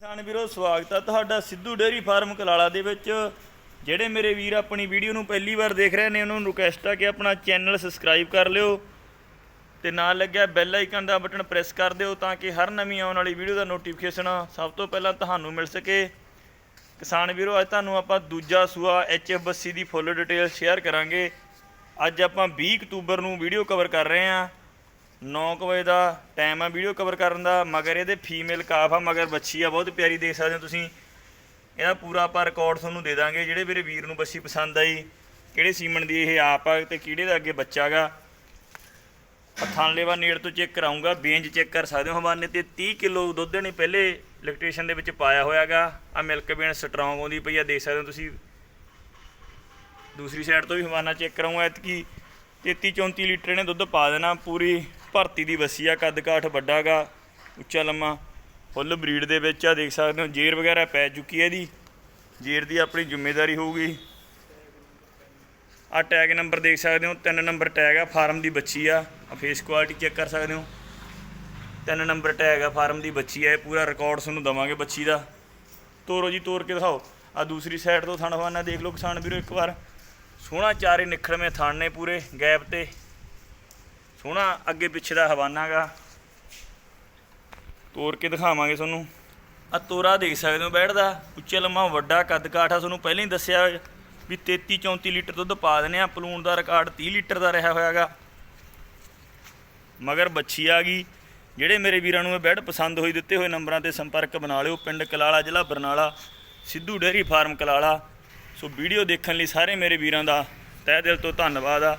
ਕਿਸਾਨ ਵੀਰੋ, ਸਵਾਗਤ ਹੈ ਤੁਹਾਡਾ ਸਿੱਧੂ ਡੇਅਰੀ ਫਾਰਮ ਕਲਾਲਾ ਦੇ ਵਿੱਚ। ਜਿਹੜੇ ਮੇਰੇ ਵੀਰ ਆਪਣੀ ਵੀਡੀਓ ਨੂੰ ਪਹਿਲੀ ਵਾਰ ਦੇਖ ਰਹੇ ਨੇ, ਉਹਨਾਂ ਨੂੰ ਰਿਕੁਐਸਟ ਆ ਕਿ ਆਪਣਾ ਚੈਨਲ ਸਬਸਕ੍ਰਾਈਬ ਕਰ ਲਿਓ ਤੇ ਨਾਲ ਲੱਗਿਆ ਬੈਲ ਆਈਕਨ ਦਾ ਬਟਨ ਪ੍ਰੈਸ ਕਰ ਦਿਓ ਤਾਂ ਕਿ ਹਰ ਨਵੀਂ ਆਉਣ ਵਾਲੀ ਵੀਡੀਓ ਦਾ ਨੋਟੀਫਿਕੇਸ਼ਨ ਸਭ ਤੋਂ ਪਹਿਲਾਂ ਤੁਹਾਨੂੰ ਮਿਲ ਸਕੇ। ਕਿਸਾਨ ਵੀਰੋ, ਅੱਜ ਤੁਹਾਨੂੰ ਆਪਾਂ ਦੂਜਾ ਸੂਆ ਐਚਐਫ ਬੱਸੀ ਦੀ ਫੁੱਲ ਡਿਟੇਲ ਸ਼ੇਅਰ ਕਰਾਂਗੇ। ਅੱਜ ਆਪਾਂ 20 ਅਕਤੂਬਰ ਨੂੰ ਵੀਡੀਓ ਕਵਰ ਕਰ ਰਹੇ ਹਾਂ। 9 ਵਜੇ ਦਾ ਟਾਈਮ ਆ ਵੀਡੀਓ ਕਵਰ ਕਰਨ ਦਾ, ਮਗਰ ਇਹਦੇ ਫੀਮੇਲ ਕਾਫ ਆ, ਮਗਰ ਬੱਚੀ ਆ, ਬਹੁਤ ਪਿਆਰੀ ਦੇਖ ਸਕਦੇ ਹੋ ਤੁਸੀਂ। ਇਹਦਾ ਪੂਰਾ ਆਪਾਂ ਰਿਕਾਰਡ ਤੁਹਾਨੂੰ ਦੇ ਦਾਂਗੇ, ਜਿਹੜੇ ਮੇਰੇ ਵੀਰ ਨੂੰ ਬੱਚੀ ਪਸੰਦ ਆਈ, ਕਿਹੜੇ ਸੀਮਨ ਦੀ ਇਹ ਆਪ ਆ ਤੇ ਕਿਹੜੇ ਦਾ ਅੱਗੇ ਬੱਚਾ ਗਾ। ਥਣ ਨੇੜ ਤੋਂ ਚੈੱਕ ਕਰਾਉਂਗਾ ਬੇਂਜ ਚੈੱਕ ਕਰ ਸਕਦੇ ਹੋ ਹਵਾਨੇ ਤੇ। 30 ਕਿਲੋ ਦੁੱਧ ਨੇ ਪਹਿਲੇ ਇਲੈਕਟ੍ਰੀਸ਼ਨ ਦੇ ਵਿੱਚ ਪਾਇਆ ਹੋਇਆਗਾ ਆ ਮਿਲਕ ਬੇਨ ਸਟਰੋਂਗ ਆਉਂਦੀ ਪਈ ਆ, ਦੇਖ ਸਕਦੇ ਹੋ ਤੁਸੀਂ। ਦੂਸਰੀ ਸਾਈਡ ਤੋਂ ਵੀ ਹਵਾਨਾ ਚੈੱਕ ਕਰਾਉਂਗਾ ਐਤਕੀ 33 34 ਲੀਟਰ ਨੇ ਦੁੱਧ ਪਾ ਦੇਣਾ ਪੂਰੀ। ਭਰਤੀ ਦੀ ਵਸੀ ਆ ਕੱਦ ਕਾਠ ਵੱਡਾਗਾ, ਉੱਚਾ ਲੰਮਾ, ਫੁੱਲ ਬਰੀਡ ਦੇ ਵਿੱਚ ਆ, ਦੇਖ ਸਕਦੇ ਹੋ, ਜੇਰ ਵਗੈਰਾ ਪੈ ਚੁੱਕੀ ਹੈ ਇਹਦੀ। ਜੇਰ ਦੀ ਆਪਣੀ ਜ਼ਿੰਮੇਵਾਰੀ ਹੋਊਗੀ। ਆ ਟੈਗ ਨੰਬਰ ਦੇਖ ਸਕਦੇ ਹੋ, ਤਿੰਨ ਨੰਬਰ ਟੈਗ ਆ, ਫਾਰਮ ਦੀ ਬੱਚੀ ਆ। ਆ ਫੇਸ ਕੁਆਲਿਟੀ ਚੈੱਕ ਕਰ ਸਕਦੇ ਹੋ। ਤਿੰਨ ਨੰਬਰ ਟੈਗ ਆ, ਫਾਰਮ ਦੀ ਬੱਚੀ ਆ, ਇਹ ਪੂਰਾ ਰਿਕਾਰਡ ਤੁਹਾਨੂੰ ਦਵਾਂਗੇ ਬੱਚੀ ਦਾ। ਤੋਰੋ ਜੀ, ਤੋਰ ਕੇ ਦਿਖਾਓ। ਆ ਦੂਸਰੀ ਸਾਈਡ ਤੋਂ ਥਣ ਹਵਾਨਾ ਦੇਖ ਲਓ ਕਿਸਾਨ ਵੀਰੋ, ਇੱਕ ਵਾਰ। ਸੋਹਣਾ ਚਾਰੇ ਨਿਖੜਵੇਂ ਥਣ ਨੇ ਪੂਰੇ, ਗੈਪ ਤੇ। ਸੋਹਣਾ ਅੱਗੇ ਪਿੱਛੇ ਦਾ ਹਵਾਨਾ ਗਾ। ਤੋਰ ਕੇ ਦਿਖਾਵਾਂਗੇ ਤੁਹਾਨੂੰ। ਆ ਤੋਰਾ ਦੇਖ ਸਕਦੇ ਹੋ ਬੈਠ ਦਾ ਉੱਚਾ ਲੰਮਾ ਵੱਡਾ ਕੱਦ ਕਾਠਾ ਤੁਹਾਨੂੰ ਪਹਿਲਾਂ ਹੀ ਦੱਸਿਆ ਵੀ 33 34 ਲੀਟਰ ਦੁੱਧ ਪਾ ਦਿੰਦੇ ਆ, ਪਲੂਣ ਦਾ ਰਿਕਾਰਡ 30 ਲੀਟਰ ਦਾ ਰਿਹਾ ਹੋਇਆਗਾ। ਮਗਰ ਬੱਚੀ ਆ ਗਈ। ਜਿਹੜੇ ਮੇਰੇ ਵੀਰਾਂ ਨੂੰ ਇਹ ਬੈਡ ਪਸੰਦ ਹੋਈ, ਦਿੱਤੇ ਹੋਏ ਨੰਬਰਾਂ ਤੇ ਸੰਪਰਕ ਬਣਾ ਲਿਓ। ਪਿੰਡ ਕਲਾਲਾ, ਜ਼ਿਲ੍ਹਾ Barnala, Sidhu dairy farm Kalala. So video ਦੇਖਣ ਲਈ ਸਾਰੇ ਮੇਰੇ ਵੀਰਾਂ ਦਾ ਤਹਿ ਦਿਲ ਤੋਂ ਧੰਨਵਾਦ ਆ।